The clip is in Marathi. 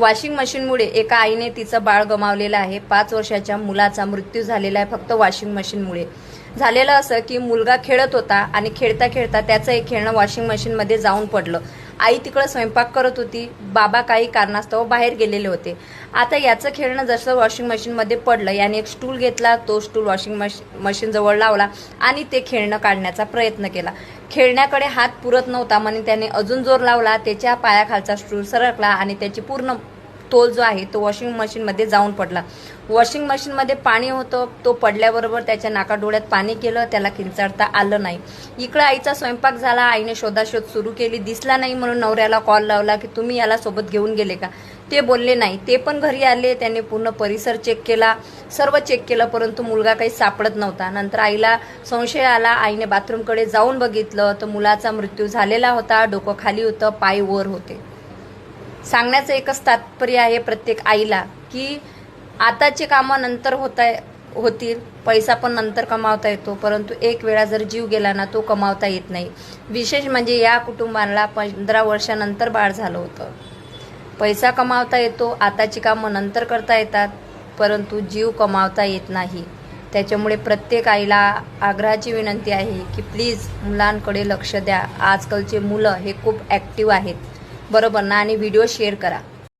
वॉशिंग मशीनमुळे एका आईने तिचं बाळ गमावलेलं आहे. पाच वर्षाच्या मुलाचा मृत्यू झालेला आहे फक्त वॉशिंग मशीनमुळे. झालेलं असं की मुलगा खेळत होता आणि खेळता खेळता त्याचं एक खेळणं वॉशिंग मशीनमध्ये जाऊन पडलं. आई तिकडं स्वयंपाक करत होती. बाबा काही कारणास्तव बाहेर गेलेले होते. आता याचं खेळणं जसं वॉशिंग मशीनमध्ये पडलं याने एक स्टूल घेतला तो स्टूल वॉशिंग मश मशीनजवळ लावला आणि ते खेळणं काढण्याचा प्रयत्न केला. खेळण्याकडे हात पुरत नव्हता म्हणून त्याने अजून जोर लावला त्याच्या पायाखालचा स्टूल सरकला आणि त्याची पूर्ण तोल जो आहे तो वॉशिंग मशीनमध्ये जाऊन पडला. वॉशिंग मशीनमध्ये पाणी होतं तो पडल्याबरोबर त्याच्या नाका डोळ्यात पाणी केलं त्याला किंचाळता आलं नाही. इकडं आईचा स्वयंपाक झाला आईने शोधाशोध सुरू केली. दिसला नाही म्हणून नवऱ्याला कॉल लावला की तुम्ही याला सोबत घेऊन गेले का? ते बोलले नाही. ते पण घरी आले त्यांनी पूर्ण परिसर चेक केला. सर्व चेक केलं परंतु मुलगा काही सापडत नव्हता. नंतर आईला संशय आला. आईने बाथरूमकडे जाऊन बघितलं तर मुलाचा मृत्यू झालेला होता. डोकं खाली होतं पाय वर होते. सांगण्याचं एकच तात्पर्य आहे प्रत्येक आईला की आताची कामं नंतर होता होतील पैसा पण नंतर कमावता येतो परंतु एक वेळा जर जीव गेला ना तो कमावता येत नाही. विशेष म्हणजे या कुटुंबाला पंधरा वर्षानंतर बाळ झालं होतं. पैसा कमावता येतो आताची कामं नंतर करता येतात परंतु जीव कमावता येत नाही. त्याच्यामुळे प्रत्येक आईला आग्रहाची विनंती आहे की प्लीज मुलांकडे लक्ष द्या. आजकालचे मुलं हे खूप ॲक्टिव्ह आहेत. बरोबर ना? आणि व्हिडिओ शेअर करा.